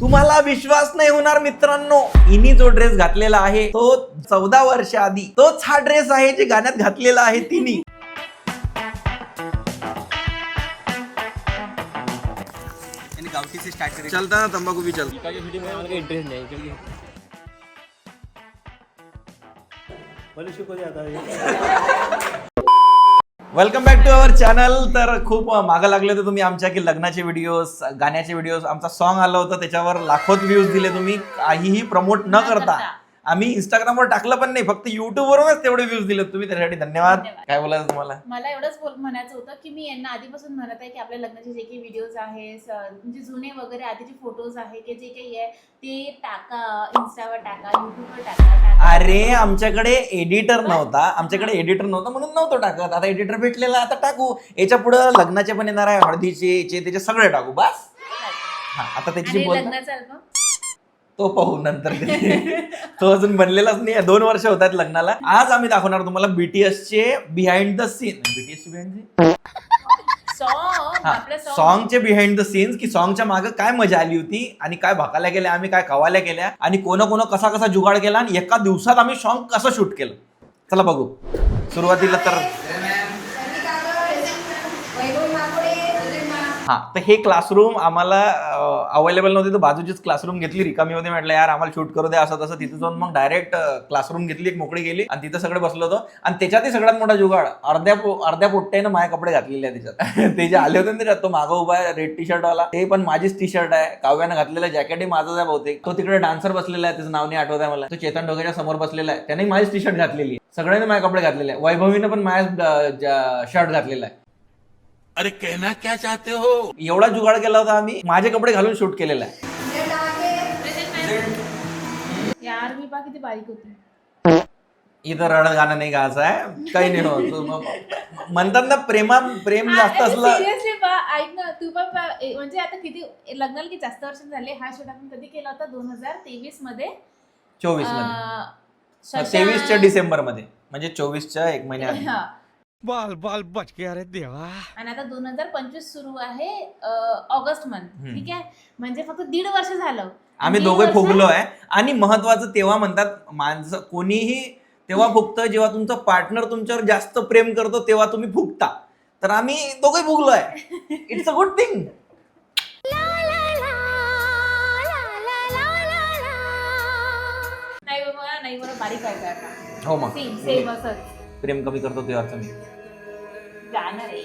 तुम्हाला विश्वास नाही होणार मित्रांनो. हिनी जो ड्रेस घातलेला आहे तो चौदा वर्ष आधी. तोच हा ड्रेस आहे जे गाण्यात घातलेला आहे तिने. चलता ना तंबाखू बी चल इंटरेस्ट नाही welcome back to our channel तर खूप मागं लागले होते तुम्ही आमच्या की लग्नाचे व्हिडिओज गाण्याचे व्हिडिओज आमचा सॉन्ग आलं होतं त्याच्यावर लाखोत व्ह्यूज दिले तुम्ही. काहीही प्रमोट न करता. आम्ही इंस्टाग्रामवर टाकलं पण नाही फक्त युट्यूबवरूनच तेवढे व्ह्यूज दिले तुम्ही त्यासाठी धन्यवाद. धन्यवाद. काय बोलायचं तुम्हाला? मला एवढंच बोल म्हणायचं होतं की मी यांना आधीपासून म्हणत आहे की आपल्या लग्नाचे जे काही व्हिडिओज आहे स- म्हणजे जुने वगैरे आधीचे फोटोज आहे की जे काही आहे ते टाका इन्स्टावर टाका युट्यूबवर टाका टाका. अरे आमच्याकडे एडिटर नव्हता. आमच्याकडे एडिटर नव्हता म्हणून नव्हतं टाकत. आता एडिटर भेटलेला आता टाकू. याच्यापुढे लग्नाचे पण येणार आहे हळदीचे याचे त्याचे सगळे टाकू बस. हा आता त्याची आणि बोल लग्नाचा अल्बम तो पाहू नंतर ते. अजून बनलेलाच नाही दोन वर्ष होत आहेत लग्नाला. आज आम्ही दाखवणार तुम्हाला बीटीएस चे behind the scene BTS behind सॉंगचे behind the scenes की सॉंगच्या मागे काय मजा आली होती आणि काय भकाल्या गेल्या आम्ही काय कवाल्या केल्या आणि कोण कोण कसा कसा जुगाड केला आणि एका दिवसात आम्ही सॉंग कसं शूट केलं? चला बघू. सुरुवातीला तर वैभव माकोडे हा तर हे क्लासरूम आम्हाला अवेलेबल नव्हते तर बाजूचीच क्लासरूम घेतली. रिकामी होते म्हटलं यार आम्हाला शूट करू द्या असं तसं. तिथे जाऊन मग डायरेक्ट क्लासरूम घेतली एक मोकळी गेली आणि तिथं सगळे बसलो होतो. आणि त्याच्यातही सगळ्यात मोठा जुगाड अर्ध्या अर्ध्या पोट्ट्यानं माझे कपडे घातलेले आहे त्याच्यात. ते जे आले होते ना त्याच्यात तो मागं उभा आहे रेड टी शर्टवाला ते पण माझीच टी शर्ट आहे काव्यानं घातलेलं जॅकेटही माझाच आहे बहुतेक. तो तिकडे डान्सर बसलेला आहे त्याचं नाव नाही आठवत आहे मला. तो चेतन डोगेच्या समोर बसलेला आहे. त्याने माझीच टी शर्ट घातलेली आहे. सगळ्यांनी माझे कपडे घातलेले आहे वैभवीनं पण माझ्या शर्ट घातलेला आहे. अरे कहना क्या चाहते हो? एवढा जुगाड केला होता आम्ही माझे कपडे घालून शूट केलेला आहे. यार मी पा किती बारीक होते. इथं रडत गाणं नाही गायचं आहे. काही नाही होत. मग- म्हणतात ना प्रेमा प्रेम जास्त असलं सिरियसली बा ऐक ना तू पण ए- म्हणजे आता किती लग्नाला किती जास्त वर्ष झाले? हा शूट आपण कधी केला होता? दोन हजार तेवीसमध्ये? चोवीसमध्ये. तेवीसच्या डिसेंबरमध्ये म्हणजे चोवीसच्या एक महिन्याआधी. हा. बाल बाल बच गया रे देवा. आणि आता दोन हजार पंचवीस सुरू आहे अं, ऑगस्ट मंथ हम्म. ठीक आहे? म्हणजे फक्त दीड वर्ष झालं. आम्ही दोघे वर्ष- फुगलो आहे आणि महत्वाचं तेव्हा म्हणतात माणसं कोणीही तेव्हा फुगतं जेव्हा तुमचं पार्टनर तुमच्यावर जास्त प्रेम करतो तेव्हा तुम्ही फुगता. तर आम्ही दोघे फुगलो आहे इट्स अ गुड थिंग नाही बाबा नाही बरं बारीक आहे का आता. हो मग. सेम सेम असंच. प्रेम कमी करतो तेव्हाच मी गाणं रे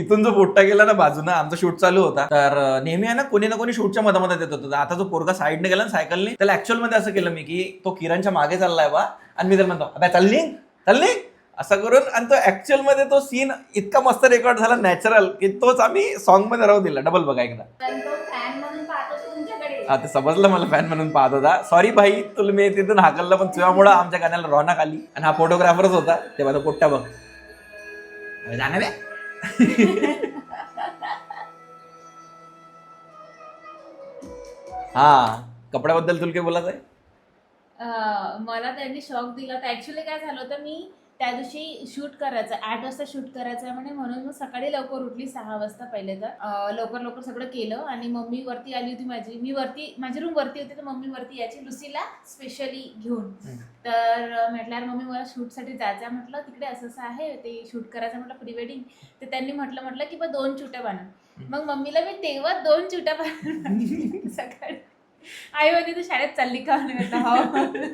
इथून जो पोट्टा गेला ना बाजूनं आमचा शूट चालू होता. तर नेहमी आहे ना कोणी ना कोणी शूटच्या मधामध्ये देत होतं. आता जो पोरगा साईडने गेला ना सायकलने त्याला ऍक्च्युअलमध्ये असं केलं मी की तो किरणच्या मागे चाललाय बा. आणि मी त्याला म्हणतो आता चालली? चालली? असं करून आणि तो ऍक्च्युअलमध्ये तो सीन इतका मस्त रेकॉर्ड झाला नॅचरल की तोच आम्ही सॉन्गमध्ये राहू दिला. डबल बघा एकदा. हा ते समजलं मला फॅन म्हणून पाहत होता. सॉरी भाई तुला मी तिथून हाकललं पण तुझ्यामुळं आमच्या गाण्याला रौनक आली आणि हा फोटोग्राफरच होता. ते तो पोट्टा बघ. जाणार हा कपड्याबद्दल तुला काय बोलायचं आहे मला त्यांनी शॉक दिला. तर ऍक्च्युली काय झालं होतं मी त्या दिवशी शूट करायचं आठ वाजता शूट करायचं म्हणे म्हणून मग सकाळी लवकर उठली सहा वाजता पहिले तर. लवकर लवकर सगळं केलं आणि मम्मी वरती आली होती माझी. मी वरती माझी रूम वरती होती तर मम्मी वरती यायची लुसीला स्पेशली घेऊन. तर अं, म्हटलं "यार मम्मी मला शूटसाठी जायचं म्हटलं तिकडे असं असं आहे ते शूट करायचं म्हटलं प्री वेडिंग तर त्यांनी म्हटलं म्हटलं की बा दोन चुट्या बनव मग मम्मीला मी तेव्हा दोन चुट्या बनवल्या सकाळी. आई म्हणे तू शाळेत चालली का? म्हणे म्हटलं हो.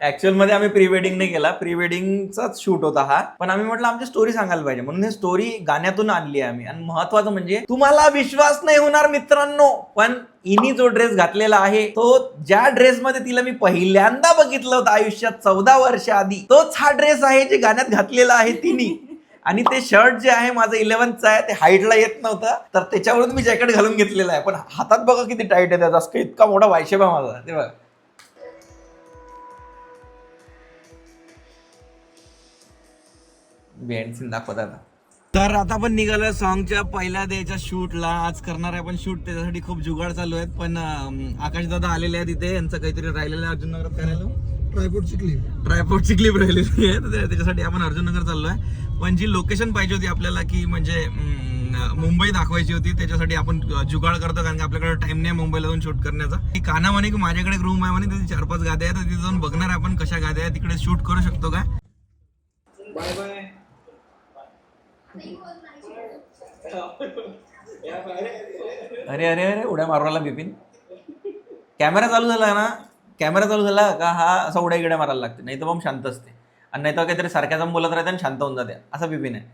ऍक्च्युअलमध्ये आम्ही प्री वेडिंग नाही केला. प्री वेडिंगचाच शूट होता हा. पण आम्ही म्हटलं आमची स्टोरी सांगायला पाहिजे. म्हणून हे स्टोरी गाण्यातून आणली आहे आम्ही. आणि महत्वाचं म्हणजे तुम्हाला विश्वास नाही होणार मित्रांनो. पण इनी जो ड्रेस घातलेला आहे तो ज्या ड्रेस मध्ये तिला मी पहिल्यांदा बघितलं होतं आयुष्यात चौदा वर्ष आधी तोच हा ड्रेस आहे जे गाण्यात घातलेला आहे तिने. आणि ते शर्ट जे आहे माझं इलेव्हन्थचं आहे ते हाईटला येत नव्हतं. तर त्याच्यावरून मी जॅकेट घालून घेतलेलं आहे. पण हातात बघा किती टाईट आहे त्याचा. इतका मोठा वायशेप आहे माझा. ते बघा. बिहाइंड सीन दाखवत आता. तर आता पण निघालं सॉन्गच्या पहिल्या द्यायच्या शूटला. आज करणार आहे पण शूट त्याच्यासाठी खूप जुगाड चालू आहेत. पण आकाश दादा आलेले आहेत इथे. यांचं काहीतरी राहिलेलं आहे अर्जुन नगरात करायला ट्रायपोर्टची क्लिप ट्रायपोर्टची क्लिप राहिलेली आहे. त्याच्यासाठी आपण अर्जुननगर चाललोय. पण जी लोकेशन पाहिजे होती आपल्याला की म्हणजे मुंबई दाखवायची होती त्याच्यासाठी आपण जुगाड करतो. कारण की आपल्याकडे टाइम नाही मुंबईला जाऊन शूट करण्याचा. की काना म्हणे की माझ्याकडे रूम आहे म्हणे. तिथे चार पाच गाद्या आहेत. तर तिथे जाऊन बघणार आहे आपण कशा गाद्या आहेत. तिकडे शूट करू शकतो का? अरे अरे अरे उड्या मारवायला बिपिन. कॅमेरा चालू झाला ना कॅमेरा चालू झाला का हा असा उड्या गिड्या मारायला लागते. नाही तर मग शांत असते. आणि नाही तर काहीतरी सारख्या जम बोलत राहते आणि शांत होऊन जाते. असा बिपिन आहे.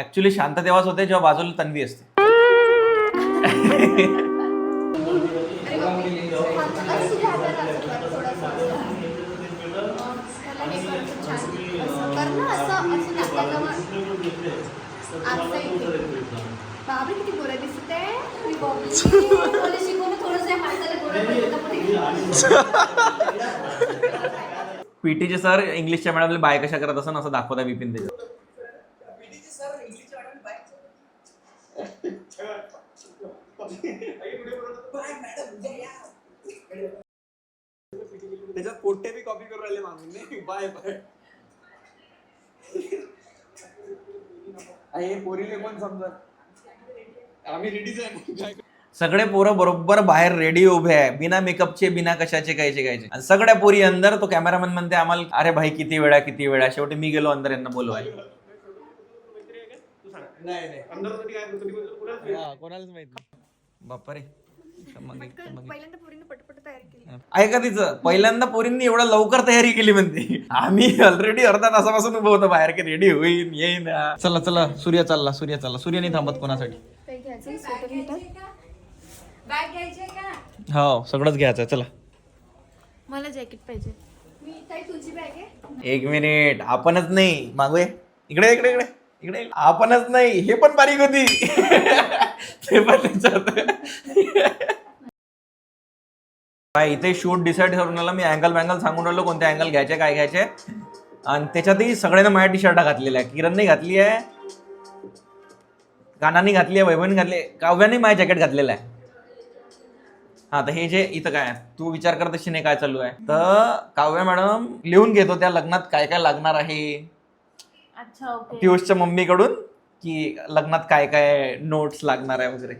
ऍक्च्युली शांत तेव्हाच होते जेव्हा बाजूला तन्वी असते. कर, कर, कर किती दिसत. आहे. पीटीचे सर इंग्लिशच्या मॅडमला बाय कशा करत असं असं दाखवता बिपिन त्याच्यात त्याच्यात पोट्टे बी कॉपी करून राहिले मागून. Bye bye. हे पोरीले पण समजत आम्ही रेडीच आहे. सगळे पोरं बरोबर बाहेर रेडी उभे आहे. बिना मेकअपचे बिना कशाचे कायचे कायचे आणि सगळ्या पोरी अंदर तो कॅमेरामॅन म्हणते आम्हाला अरे भाई किती वेळा किती वेळा. शेवटी मी गेलो अंदर यांना बोलवायला. नाही नाही. हा, कोणालाच माहीत नाही. बापरे. ऐका तिचं पहिल्यांदा पोरींनी एवढा लवकर तयारी केली म्हणते. आम्ही ऑलरेडी अर्धा तासापासून उभं होतो बाहेर की रेडी होईन येईन. चला चला सूर्य चालला सूर्य चालला. सूर्य नाही थांबत कोणासाठी. हो सगळंच घ्यायचं चला. मला जॅकेट पाहिजे. मी ताई तुझी बॅग आहे? एक मिनिट आपणच नाही. मागूया. इकडे इकडे इकडे. इकडे आपणच नाही. हे पण बारीक होती. ते पण काय इथे शूट डिसाईड करून आला मी अँगल बँगल सांगून राहिलो कोणते अँगल घ्यायचे काय घ्यायचे. आणि त्याच्यातही सगळ्यांना माझ्या टी शर्ट घातलेल्या आहे. किरणने घातली आहे. कानाने घातली आहे वैभवने घातली काव्याने माझ्या जॅकेट घातलेलं आहे. हा तर हे जे इथं काय आहे, तू विचार करत अशी नाही काय चालू आहे. तर काव्या मॅडम लिहून घेतो त्या लग्नात काय काय लागणार आहे? अच्छा ओके पियुषच्या मम्मीकडून की लग्नात काय काय नोट्स लागणार आहे वगैरे?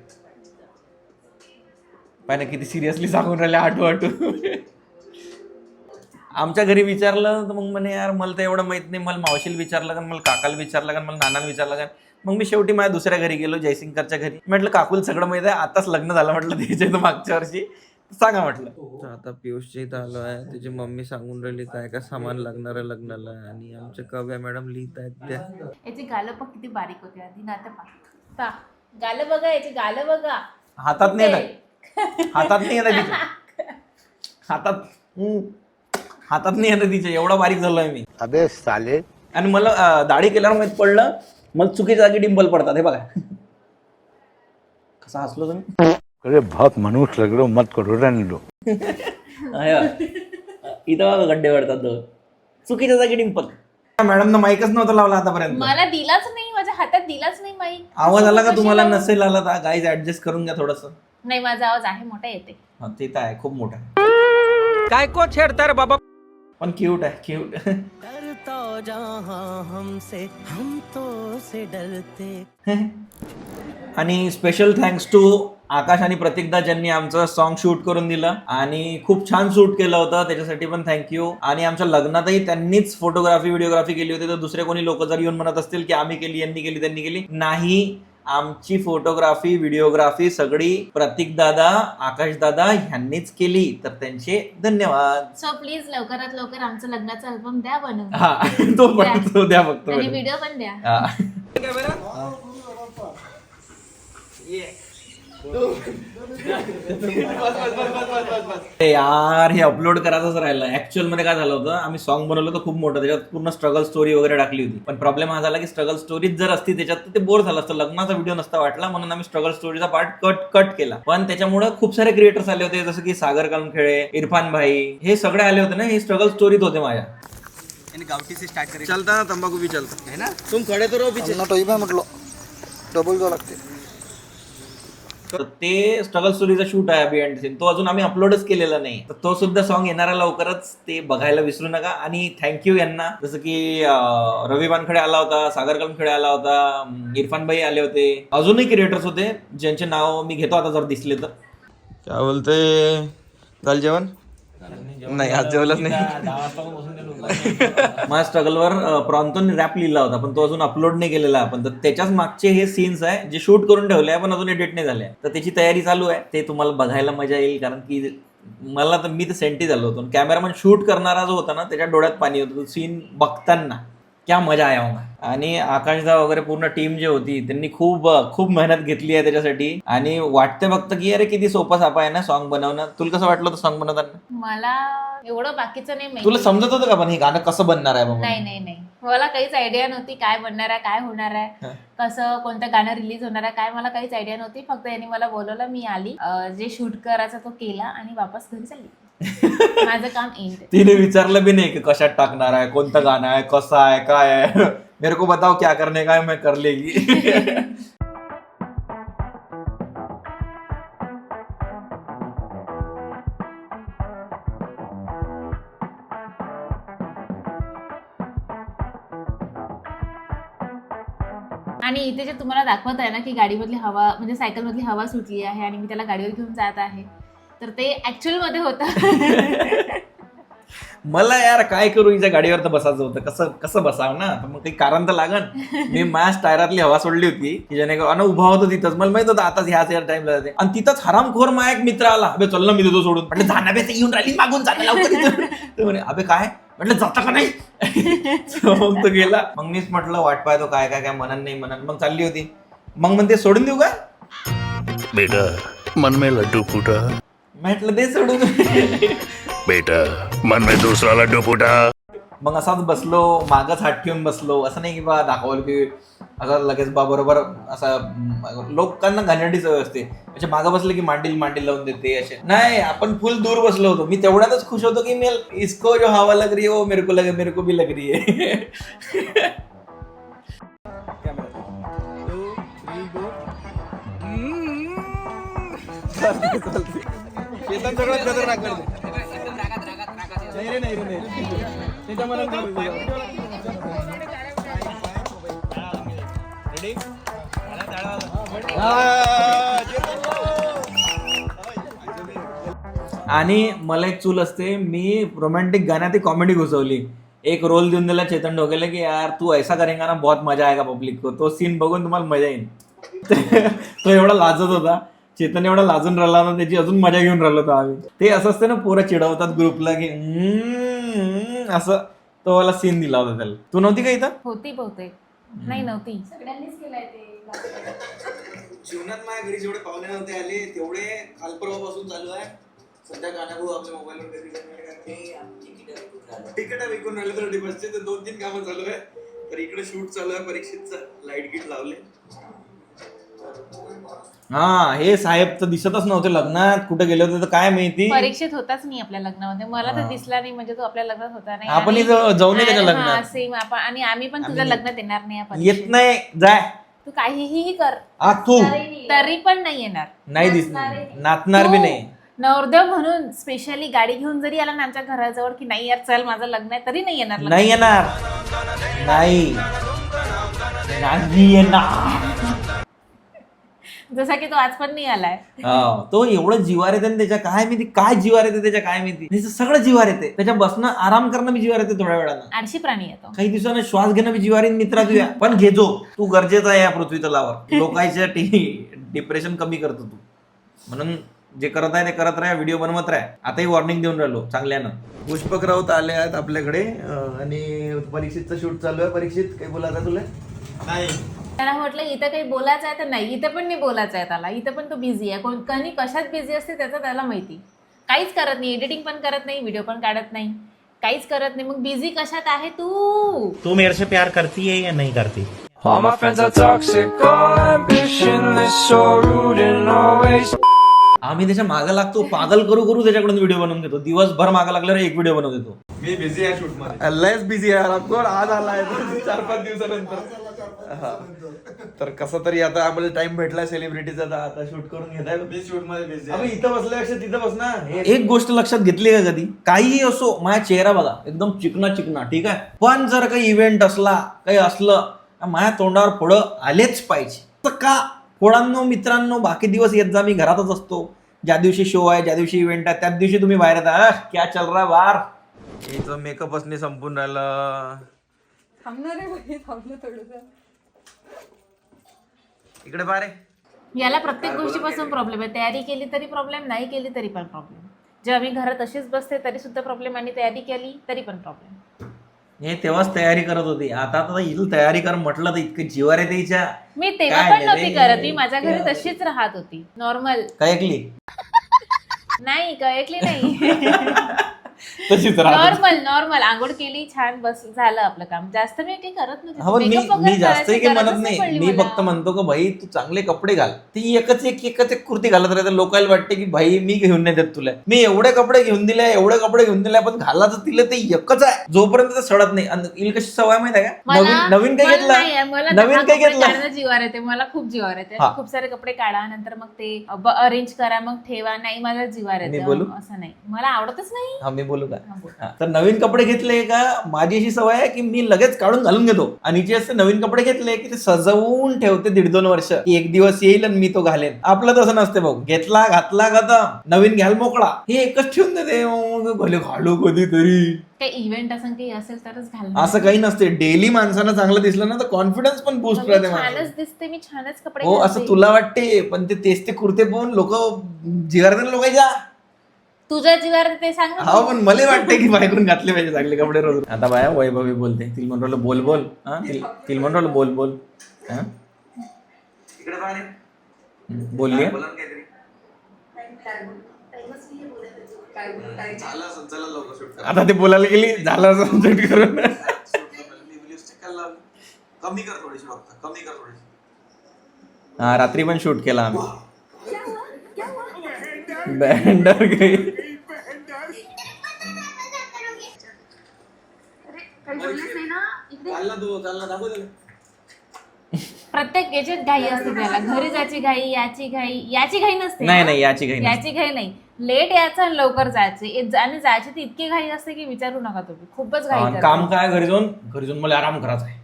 पाहिजे किती सिरियसली सांगून राहिले आठू आठू आमच्या घरी विचारलं तर मग म्हणे यार मला तर एवढं माहीत नाही. मला मावशीला विचारलं का मला काकाला विचारलं का मला नानाला विचारलं का? मग मी शेवटी माझ्या दुसऱ्या घरी गेलो जयसिंगकरच्या घरी. म्हटलं काकूला सगळं माहीत आहे. आताच लग्न झालं म्हटलं त्याच्या इथं मागच्या वर्षी. सांगा म्हटलं. आता पियुषच्या इथं आलो आहे. त्याची मम्मी सांगून राहिली काय काय सामान लागणार आहे लग्नाला? आणि आमच्या कव्या मॅडम लिहित आहेत त्या. याची गालं पण किती बारीक होते आधी. ना आता पा. पा. गालं बघा याची गालं बघा. हातात नाही येत हातात नाही येत तिच्या. हातात हम्म. हातात नाही येत तिच्या. एवढा बारीक झालोय मी. अबे साले. आणि मला अं, दाढी केल्यावर माहीत पडलं मला चुकीच्या जागी डिंपल पडतात. हे बघा. कसा हसलो तुम्ही? अरे बहुत मनुष्य लग रहे हो मत करो रहने दो आहे बघा. इथं बघा गड्डे पडतात दोन चुकीच्या जागी डिंपल मॅडमनं माईकच नव्हतं लावला आतापर्यंत. मला दिलाच नाही. माझ्या हातात दिलाच नाही माईक. आवाज आला का तुम्हाला? नसेल आला तर गाईज ऍडजस्ट करून घ्या थोडस. नाही माझा आवाज आहे मोठा येते ते तर आहे खूप मोठा. काय को छेडता रे बाबा? पण क्यूट आहे क्यूट डरता जहाँ हमसे हम तो से डरते. आणि स्पेशल थँक्स टू आकाश आणि प्रतीकदा ज्यांनी आमचं सॉन्ग शूट करून दिलं आणि खूप छान शूट केलं होतं त्याच्यासाठी पण थँक्यू आणि आमच्या लग्नातही त्यांनीच फोटोग्राफी व्हिडिओग्राफी केली होती तर दुसरे कोणी लोक जर येऊन म्हणत असतील की आम्ही केली यांनी केली त्यांनी केली. नाही आमची फोटोग्राफी व्हिडिओग्राफी सगळी प्रतीक दादा आकाश दादा ह्यांनीच केली. तर त्यांचे धन्यवाद. सो प्लीज लवकरात लवकर आमचं लग्नाचा अल्बम द्या बनवून. हा तो पण तो द्या फक्त आणि व्हिडिओ पण द्या. हा. ए यार हे अपलोड करायचंच राहिलं ऍक्च्युअलमध्ये काय झालं होतं आम्ही सॉन्ग बनवलं होतं खूप मोठं त्याच्यात पूर्ण स्ट्रगल स्टोरी वगैरे टाकली होती. पण प्रॉब्लेम हा झाला की स्ट्रगल स्टोरीज जर असती त्याच्यात तर ते बोर झालं असतं. लग्नाचा व्हिडिओ नसता वाटला म्हणून आम्ही स्ट्रगल स्टोरीचा पार्ट कट कट केला. पण त्याच्यामुळे खूप सारे क्रिएटर्स आले होते जसं की सागर कलमखेळे इरफान भाई हे सगळे आले होते ना हे स्ट्रगल स्टोरीत होते माझ्या. गावठी से स्टार्ट चलता ना तंबाखू भी चलता. है ना? तुम खड़े तो रहो पीछे. टोई म्हटलं डबल जावं लागते. तर ते स्ट्रगल स्टोरीचा शूट आहे बिहाइंड सीन तो अजून आम्ही अपलोडच केलेला नाही. तर तो सुद्धा सॉन्ग येणारा लवकरच ते बघायला विसरू नका. आणि थँक्यू यांना. जसं की रवी वानखडे आला होता सागर कलमखेडे आला होता इरफान भाई आले होते. अजूनही क्रिएटर्स होते ज्यांचे नाव मी घेतो आता जर दिसले तर. काय बोलते झालं जेवण? नाही आज जेवलंच नाही. माझ्या स्ट्रगलवर प्रॉन्थोन रॅप लिहिला होता पण तो अजून अपलोड नाही केलेला आपण तर त्याच्याच मागचे हे सीन्स आहे जे शूट करून ठेवले आहे पण अजून एडिट नाही झाले तर त्याची तयारी चालू आहे. ते तुम्हाला बघायला मजा येईल कारण की मला तर मी तर सेंटी झालो होतो. कॅमेरामॅन शूट करणारा जो होता ना त्याच्या डोळ्यात पाणी होतं. तो सीन बघताना. क्या मजा आया होगा. आणि आकाशदा वगैरे पूर्ण टीम जी होती त्यांनी खूप खूप मेहनत घेतली आहे त्याच्यासाठी. आणि वाटते फक्त की अरे किती सोपा सापा आहे ना सॉन्ग बनवणं. तुला कसं वाटलं होतं सॉन्ग बनवताना? मला एवढं बाकीचं नाही माहिती. तुला समजत होतं का पण हे गाणं कसं बनणार आहे बाबा? नाही नाही नाही. मला काहीच आयडिया नव्हती काय बनणार आहे काय होणार आहे हा. कसं कोणतं गाणं रिलीज होणार आहे काय मला काहीच आयडिया नव्हती. फक्त यांनी मला बोलवलं मी आली. अं, जे शूट करायचा तो केला आणि वापस घरी चालली. माझं काम एंड तिने विचारलं भी नाही की कशात टाकणार आहे कोणतं गाणं आहे कसं आहे काय आहे? मेरे को बताओ क्या करने का है मैं कर लेगी. आणि इथे जे तुम्हाला दाखवत आहे ना की गाडीमधली हवा म्हणजे सायकल मधली हवा सुटली आहे आणि मी त्याला गाडीवर घेऊन जात आहे तर ते ऍक्च्युअलमध्ये होतं. मला यार काय करू हिच्या गाडीवर तर बसायचं होतं. कसं कसं बसावं ना? तर मग काही कारण तर लागन. मी माझ्या टायरातली हवा सोडली होती की ज्याने आणि उभा होतो तिथंच. मला माहीत होतं आताच ह्याच यार टाइम जाते. आणि तिथंच हरामखोर माझा एक मित्र आला. अबे चल ना मी देतो सोडून. म्हटलं जाणार बे, ते येऊन राहिली मागून जाणं लवकर इथून." तो म्हणे अबे काय? म्हटलं जाता का नाही? मग तो गेला. मग मीच म्हटलं वाट पाहतो काय काय काय म्हणन नाही म्हणन. मग चालली होती. मग म्हणते सोडून देऊ का? बेटा मन में लड्डू फूटा। म्हटलं दे सोडून. बेटा मन में दूसरा लड्डू फूटा। मग असाच बसलो मागच हात ठेवून बसलो. असं नाही की बा दाखवलं की असं लगेच बा बरोबर असं लोकांना घाणेरडी सवय असते. म्हणजे मागं बसलं की मांडील मांडील लावून देते असे. नाही आपण फुल दूर बसलो होतो. मी तेवढ्यातच खुश होतो की मी इसको जो हवा लग रही है वो मेरे को लगे मेरे को भी लग रही है. चेतन खतरनाक करते. नाही रे नाही रे नाही आणि मला एक चूल असते मी रोमॅन्टिक गाण्यात कॉमेडी घुसवली. एक रोल देऊन दिला चेतन डोकेला की यार तू ऐसा करेंगा ना बहुत मजा आएगा पब्लिक को. तो सीन बघून तुम्हाला मजा येईल. तो एवढा लाजत होता. चेतन एवढा लाजून राहिला ना त्याची अजून मजा घेऊन राहिलो होतो आम्ही. ते असं असतं ना पोरं चिडवतात ग्रुपला की असं तो मला सीन दिला होता त्याला. तू नव्हती का इथं? होती बहुतेक. नाही नव्हती. सगळ्यांनीच केलाय ते. जीवनात माझ्या घरी जेवढे पाहुणे नव्हते आले तेवढे कालपर्वापासून चालू आहे. सध्या गाण्याभाऊ आपल्या मोबाईलवर तिकीट विकून राहिले. तर बसचे तर दोन तीन कामं चालू आहे. तर इकडे शूट चालू आहे परीक्षेचं लाइट गिट लावले. हा हे साहेब तर दिसतच नव्हते लग्नात. कुठे गेले होते तर काय माहिती? परीक्षेत होताच नाही आपल्या लग्नामध्ये. मला तर. दिसला नाही म्हणजे तो आपल्या लग्नात होता नाही. आपणही आणि- जाऊ- जाऊ नये त्याच्या लग्नात. सेम आपण आणि आम्ही पण तुझ्या आम्ही- लग्नात येणार नाही या येत परीक्षेत. नाही. जाय. तू काहीही कर. आ तू. तरी पण नाही येणार. नाही दिसणार नाचणार बी नाही. नवरदेव म्हणून स्पेशली गाडी घेऊन जरी आला ना आमच्या घराजवळ की नाही यार चल माझं लग्न आहे तरी नाही येणार. नाही येणार. नाही. नाही येणार. जसा की तो आज पण नाही आलाय. हा, तो एवढं जिवार येते त्याच्या काय माहिती काय जिवार येते त्याच्या काय माहिती. सगळं जिवार येते. त्याच्या बसणं आराम करणं बी जिवार येते थोड्या वेळानं. आळशी प्राणी येतो काही दिवसानं श्वास घेणं बी जिवार येईन मित्रा तुझ्या. पण घेजो तू गरजेचा आहे या पृथ्वी तलावर. लोकांच्या डिप्रेशन कमी करतो तू. म्हणून जे करत आहे ते करत राहा व्हिडिओ बनवत राहा. आताही वॉर्निंग देऊन राहिलो चांगल्यानं. पुष्पक राऊत आले आहेत आपल्याकडे अं, आणि परीक्षेचं शूट चालू आहे. परीक्षित काही बोलायचं तुला? नाही. त्याला म्हटलं इथं काही बोलायचं आहे तर नाही इथं पण नाही बोलायचं आहे त्याला. इथं पण तो बिझी आहे. कोण कधी कशात बिझी असते त्याचं त्याला माहिती. काहीच करत नाही एडिटिंग पण करत नाही व्हिडिओ पण काढत नाही. काहीच करत नाही. मग बिझी कशात आहे तू? तू मेरे से प्यार करती है या नहीं करती? All my friends are toxic, all ambitionless, so rude and always आम्ही त्याच्या मागं लागतो पागल करू करू त्याच्याकडून व्हिडिओ बनवून घेतो. दिवसभर मागं लागल्यावर एक व्हिडिओ बनवून देतो. मी बिझी आहे शूटमध्ये लयच बिझी आहे कोण आज आला आहे चार पाच दिवसानंतर. हा. तर कसा तरी आता आपल्याला टाइम भेटला सेलिब्रिटीचा तर आता शूट करून घेताय. शूटमध्ये busy आहे. अबे इथं बसल्यापेक्षा तिथं बस ना. एक गोष्ट लक्षात घेतली का कधी? काहीही असो माझा चेहरा बघा. एकदम चिकना चिकना ठीक आहे? पण जर काही इव्हेंट असला काही असलं तर माझ्या तोंडावर फोडं आलेच पाहिजे. तर का? फोडांनो मित्रांनो बाकी दिवस येत जा. मी घरातच असतो. ज्या दिवशी शो आहे ज्या दिवशी इव्हेंट आहे त्याच दिवशी तुम्ही बाहेर येता. "आह, क्या चल रहा बार हिचं मेकअपच नाही संपून राहिलं. थांबणार आहे बाई, थांबलं थोडंसं. इकडे बारे याला प्रत्येक गोष्टीपासून प्रॉब्लेम आहे. तयारी केली तरी प्रॉब्लेम नाही केली तरी पण प्रॉब्लेम जेव्हा मी घरात अशीच बसते तरी सुद्धा प्रॉब्लेम आणि तयारी केली तरी पण प्रॉब्लेम हे तेव्हाच तयारी करत होती. आता तर हिला तयारी कर म्हटलं तर इतकं जीवार येते हिच्या मी तेव्हा काय पण नव्हती रे? करत. मी माझ्या घरी तशीच राहत होती. नॉर्मल काय ऐकली नाही कळकली नाही. तशीच राहत. Normal normal. आंघोळ केली छान बस झालं आपलं काम. जास्त मी काही करत हा पण मी Makeup मी वगैरे जास्तही करायची काही म्हणत नाही. पडली मी मला. फक्त म्हणतो का भाई तू चांगले कपडे घाल. ती एकच एक एकच एक कुर्ती घालत राहते. लोकांना वाटते की भाई मी घेऊन नाही देत तुला. मी एवढे कपडे घेऊन दिले एवढे कपडे घेऊन दिले पण घालायचं तिला ते एकच आहे. जोपर्यंत ते सडत नाही. आणि हिला कशी सवय माहिती आहे का? मला नवीन नवीन काय मला नाही, घेतलं मला नवीन दहा काय कपडे घेतलं? काढणं जीवावर येते. मला खूप जीवावर येते. हा. खूप सारे कपडे काढा नंतर मग ते अरेंज करा मग ठेवा. नाही मला जीवावर मी येते. बोलू? असं नाही. मला आवडतच नाही. हा मी बोलू का? बोल. हा, तर नवीन कपडे घेतले का? माझी अशी सवय आहे की मी लगेच काढून घालून घेतो. आणि जे असते नवीन कपडे घेतले की ते सजवून ठेवते दीड दोन वर्ष. की एक दिवस येईल आणि मी तो घालेन. आपलं तसं नसते भाऊ. घेतला घातला खतम. नवीन घ्याल मोकळा. हे एकच ठेवून देते. भले घालू कधीतरी. इव्हेंट असं काही असेल तरच घालणार असं काही नसते. डेली माणसानं चांगलं दिसलं ना तर कॉन्फिडन्स पण बूस्ट राहते छानच. दिसते मी छानच कपडे हो असं. तुला वाटते पण ते तेच ते कुर्ते पाहून लोक जिगारते लोकांच्या तुझ्या जीवावर ते सांग ना. हा पण मला वाटते की बायकून घातले पाहिजे चांगले कपडे रोज. आता बाया वैभवी बोलते. तिला म्हणून राहिलं बोल बोल. हा? तिला तिला म्हणून राहिलं बोल बोल. हा? बोलली? आता ते बोलायला गेली झालं असं subject करून. हा रात्री पण शूट केला आम्ही. बँडर गई. प्रत्येक याच्यात घाई असते त्याला. घरी जायची घाई याची घाई. याची घाई नसते नाही? नाही याची काही नाही याची घाई नाही. लेट यायचं आणि लवकर जायचे. आणि जायची तर इतकी घाई असते की विचारू नका तुम्ही. खूपच घाई आणि करते. काम काय घरी जाऊन. घरी जाऊन मला आराम करायचा आहे.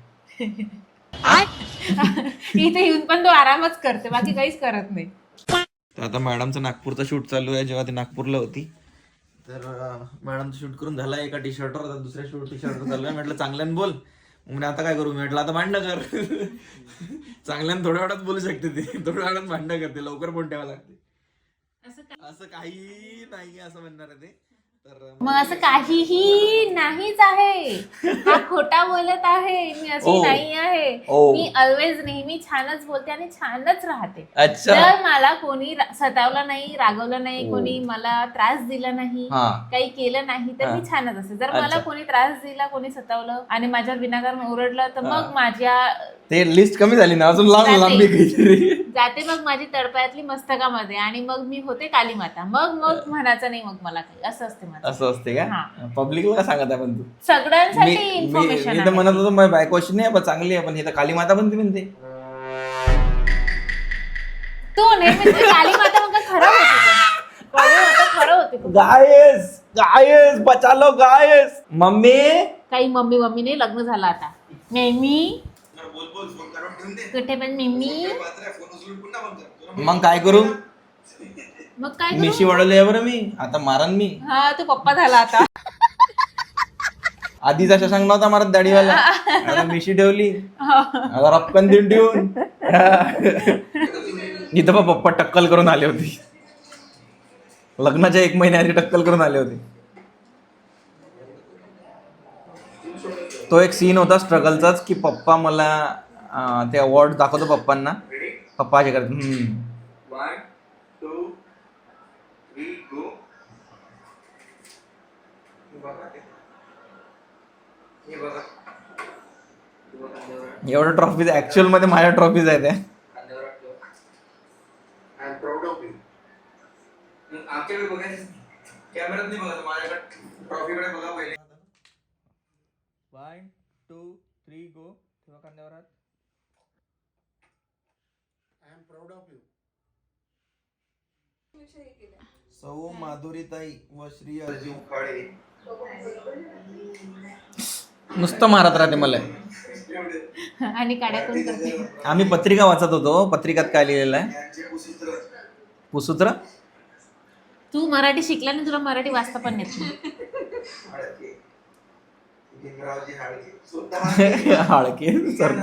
इथे येऊन पण तो आरामच करते. बाकी काहीच करत नाही. तर आता मॅडमचं नागपूरचा शूट चालू आहे. जेव्हा ती नागपूरला होती तर मॅडमचं शूट करून झाला एका टी शर्टवर दुसऱ्या शूट टी शर्टवर चालू आहे म्हटलं चांगल्यानं बोल. मग आता काय करू? म्हटलं आता भांडणं कर. चांगल्यानं थोड्या वेळात बोलू शकते ती. थोड्या वेळात भांडणं करते. लवकर फोन ठेवा लागते. असं काही नाही असं म्हणणार आहे ते. मग असं काहीही नाहीच आहे. हा खोटा बोलत आहे. मी अशी ओ. नाही आहे. ओ. मी ऑलवेज नेहमी छानच बोलते आणि छानच राहते. अच्छा. जर मला कोणी रा- सतावलं नाही रागवलं नाही कोणी मला त्रास दिला नाही हा. काही केलं नाही तर मी छानच असते. जर मला अच्छा. कोणी त्रास दिला कोणी सतावलं आणि माझ्यावर विनाकारण ओरडलं तर मग माझ्या ते लिस्ट कमी झाली ना अजून लांब जाते. लांबी काहीतरी. जाते मग माझी तडपायातली मस्तकामध्ये आणि मग मी होते काली माता मग मग म्हणायचं नाही मग मला काही. असं असते असं असते का? हा. पब्लिकला सांगत आहे पण तू. सगळ्यांसाठी मी मी इन्फॉर्मेशन मी तर म्हणत होतो माझी बायको अशी नाही पण चांगली आहे पण हे तर काली माता पण ती म्हणते. तू नेहमी ते काली माता मग खरं होती पण. खरं होते खूप. गायस गायस बचा लो गायस मम्मी? काही मम्मी मम्मीने लग्न झालं आता. मेमी कुठे पण मेमी मग काय करू? मग काय करू? मिशी वाढवली बरं मी. आता मारन मी. हा तू पप्पा झाला आता. आधीचा शशांक नव्हता मारत दाढीवाला. आता मिशी ठेवली. आता रपकन देऊन ठेवून. इथं पण पप्पा टक्कल करून आले होते. लग्नाच्या एक महिन्याआधी टक्कल करून आले होते. तो एक सीन होता स्ट्रगलचाच की पप्पा मला अं, ते अवॉर्ड दाखवतो पप्पांना. पप्पा असे करत हम्म. एवढ्या ट्रॉफीज ऍक्च्युअलमध्ये माझ्या ट्रॉफीज आहेत त्या कॅमेरात नाही. बघा माझ्याकडे ट्रॉफीकडे बघा पहिले. वन टू थ्री गो ठेवा खांद्यावर हात सौ माधुरीताई व श्री अर्जुन. काळे नुसतं मारत राहते मला. आणि काड्या कोण करते. आम्ही पत्रिका वाचत होतो पत्रिकात काय लिहिलेलं आहे? पुसूत्र तू मराठी शिकला आणि तुला मराठी वाचता पण येत नाही. हाळके. सर.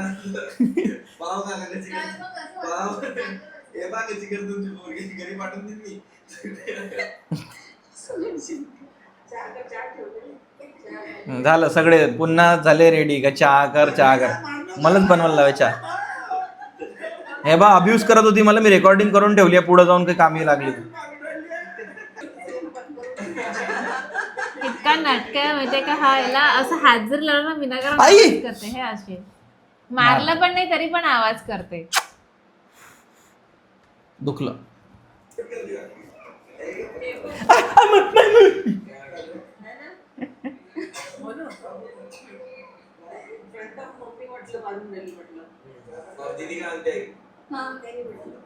झालं सगळे पुन्हा झाले रेडी का? चहा कर चहा कर. मलाच बनवायला लावाय चहा हे बा अब्यूज करत होती मला मी रेकॉर्डिंग करून ठेवली आहे पुढे जाऊन काही कामी लागली. इतका नाटक आहे माहितीये का? हा याला असं हात जर लावला ना विनाकारण आई! आवाज करते हे असे मारलं पण नाही तरी पण आवाज करते. दुखलं. दीदी काय म्हणते हा, त्यांनी म्हटलं.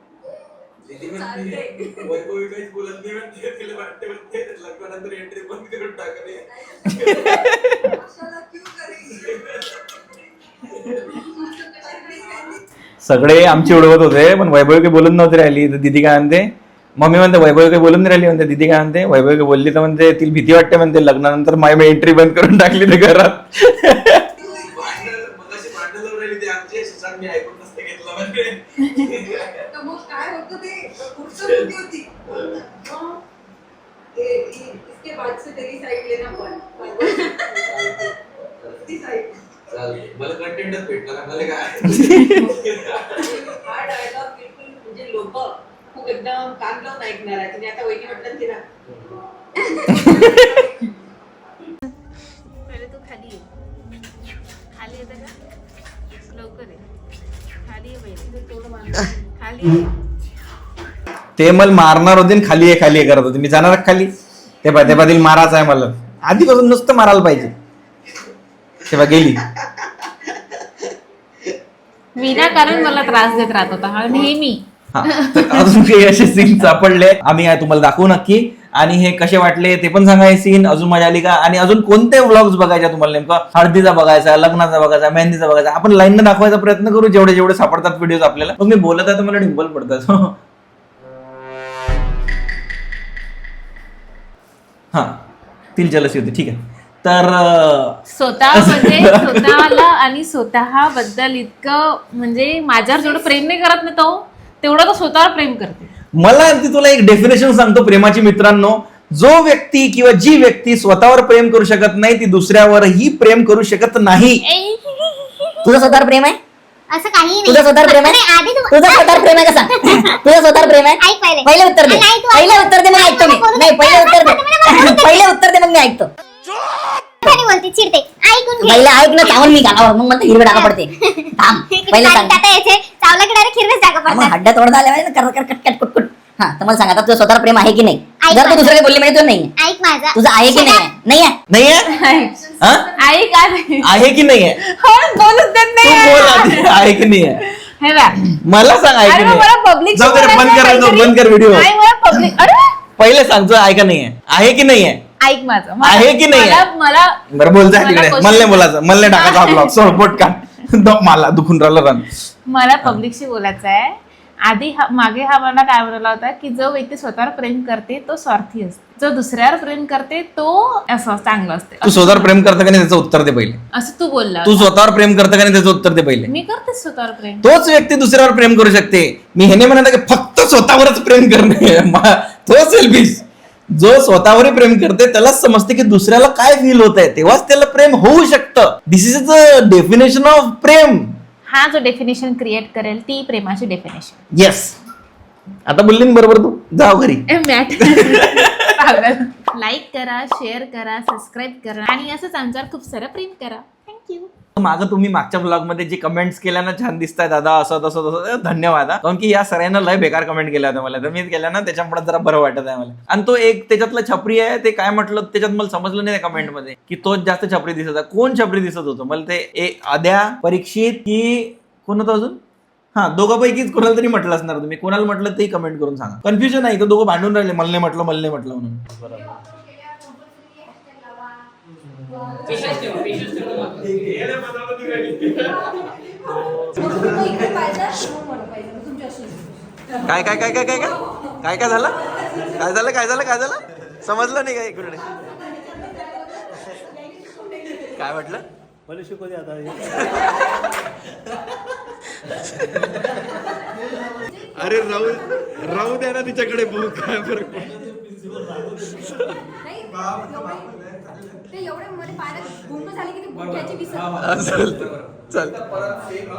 दीदी म्हणते वैभवी काहीच बोलत नाही म्हणते तिला वाटते म्हणते लग्नानंतर एंट्री बंद करून टाकणे कशाला क्यू करेल? सगळे आमची उडवत होते पण वैभव काही बोलून नव्हती राहिली. तर दिदी काय म्हणते? मम्मी म्हणते वैभव काही बोलून नाही राहिली म्हणते. दिदी काय म्हणते? वैभव काही बोलली तर म्हणते तिला भीती वाटते म्हणते लग्नानंतर माय मी एंट्री बंद करून टाकली ते घरात. सुशांत मी ऐकून नसते घेतलं म्हणजे. तर मग काय होतं ते? पुढचं होती होती. मग ते इ- इसके बाद से तेरी साइड लेना पण. ती साइड चालते मला कंटेंटच भेटला ना मला काय? हा डायलॉग बिलकुल म्हणजे लोक खूप एकदम कान लावून ऐकणार आहे. तुम्ही आता वहिनी म्हटलं तिला. ते मला मारणार होते खाली आहे खाली आहे करत होते. मी जाणार का खाली. ते पाय ते पाटील मारायचं आहे मला. आधीपासून नुसतं मारायला पाहिजे. तेव्हा गेली. विनाकारण मला त्रास देत राहत होता. हा नेहमी हा, तर अजून काही असे सीन सापडले. आम्ही आहे तुम्हाला दाखवू नक्की. आणि हे कसे वाटले ते पण सांगा हे सीन अजून मजा आली का? आणि अजून कोणते व्लॉग्स बघायचे तुम्हाला नेमकं? हळदीचा बघायचा लग्नाचा बघायचा मेहंदीचा बघायचा. आपण लाईन दाखवायचा प्रयत्न करू जेवढे जेवढे सापडतात व्हिडिओ आपल्याला. मग मी बोलत आहे तर मला डिंपल पडतात. हा तिल जलसी होती. ठीक आहे. तर स्वतः म्हणजे स्वतःला आणि स्वतः बद्दल इतकं म्हणजे माझ्यावर जेवढं प्रेम नाही करत ना तो तेवढं तो स्वतःवर प्रेम करते. मला ती तुला एक डेफिनेशन सांगतो प्रेमाची मित्रांनो. जो व्यक्ती किंवा जी व्यक्ती स्वतःवर प्रेम करू शकत नाही ती दुसऱ्यावरही प्रेम करू शकत नाही. तुझं स्वतःवर प्रेम आहे? असं काही नाही. तुझं स्वतःवर प्रेम आहे? आधी तू तुझं स्वतःवर प्रेम आहे का सांग तुझं स्वतःवर प्रेम आहे? ऐक पहिले. पहिले उत्तर दे. नाही, तू पहिले ऐक. उत्तर दे मग ऐकतो मी. नाही पहिले उत्तर दे. पहिले उत्तर दे मग मी ऐकतो. बोलते चिडते. ऐकून घे. पहिले ऐक ना चावून मी गावावर मग म्हणतो हिरवे टाका पडते. थांब. पहिले सांग. आता याचे चावला की डायरेक्ट हिरवेच जागा हा, मग पडतात. हड्ड्या तोड झाल्या पाहिजे कर कर कट कट कुट कुट. हा तर मला सांग आता तुझं स्वतःवर प्रेम आहे की नाही? ऐक जर तू माझं. बोलली म्हणजे तुझं नाही ऐक माझा. तुझं आहे की नाही आहे? नाही आहे नाही. आहे हा? आई का नाही? आहे की नाही आहे हो, बोलूच देत तू नाही बोल आधी, आहे की नाही आहे हे बघ. मला सांग आहे अरे की मला नाही पब्लिक जाऊ दे रे, बंद कर बंद कर व्हिडिओ नाही मला पब्लिक अरे! पहिले सांगतो आहे का नाही आहे आहे की नाही आहे ऐक माझं. मला- आहे की नाही आहे? मला मला बरं बोल जा मला तिकडे. question- मला नाही बोलायचं. मला नाही टाकायचा ब्लॉग सोड पोट का मला दुखून राहिलं रन मला पब्लिकशी बोलायचं आहे आधी हा मागे हा मला काय म्हणाला होता की जो व्यक्ती स्वतःवर प्रेम करते तो स्वार्थी असते. जो दुसऱ्यावर प्रेम करते तो असं चांगलं असते. तू स्वतःवर प्रेम करतं का नाही त्याचं उत्तर दे पहिले. असं तू बोलला तू स्वतःवर प्रेम करतं का नाही त्याचं उत्तर दे पहिले. मी करते स्वतःवर प्रेम. तोच व्यक्ती दुसऱ्यावर प्रेम करू शकते. मी हे नाही म्हणत आहे की फक्त स्वतःवरच प्रेम करणे. मा- तो सेल्फिश जो स्वतःवर प्रेम करते त्यालाच समजते की दुसऱ्याला काय फील होत आहे तेव्हाच त्याला प्रेम होऊ शकतं. This is the definition of प्रेम. हा जो डेफिनेशन क्रिएट करेल ती प्रेमाची डेफिनेशन येस आता बोलली ना बरोबर तू? जाऊ घरी. मॅट. लाईक करा शेअर करा सबस्क्राईब करा. आणि असंच आमच्यावर खूप सारं प्रेम करा. थँक्यू मागं तुम्ही मागच्या ब्लॉगमध्ये जे कमेंट्स केल्या ना छान दिसताय दादा असं तसं तसं धन्यवाद कारण की या सरांना लय बेकार कमेंट केल्या होत्या मला. तर मी केल्या ना त्याच्यामुळे जरा बरं वाटत आहे मला. आणि तो एक त्याच्यातला छपरी आहे ते काय म्हटलं त्याच्यात मला समजलं नाही कमेंटमध्ये. की तोच जास्त छपरी दिसत आहे कोण छपरी दिसत होतं? मला ते एक आद्या परीक्षित की कोण होतं अजून? हा दोघांपैकीच कोणाला तरी म्हटलं असणार तुम्ही. कोणाला म्हटलं तेही कमेंट करून सांगा. कन्फ्युजन आहे तर दोघं भांडून राहिले. मल्ले म्हटलं मल्ले म्हटलं म्हणून. काय काय काय काय काय काय? काय काय झालं? काय झालं काय झालं काय झालं? समजलं नाही काय इकडे काय म्हटलं? मला शिकू दे आता. अरे राहू राहू द्या ना तिच्याकडे बघू काय फरक. ते एवढे मध्ये पाण्यात गुंग झाले की ते बुक्याची विसर चल चल परत सेम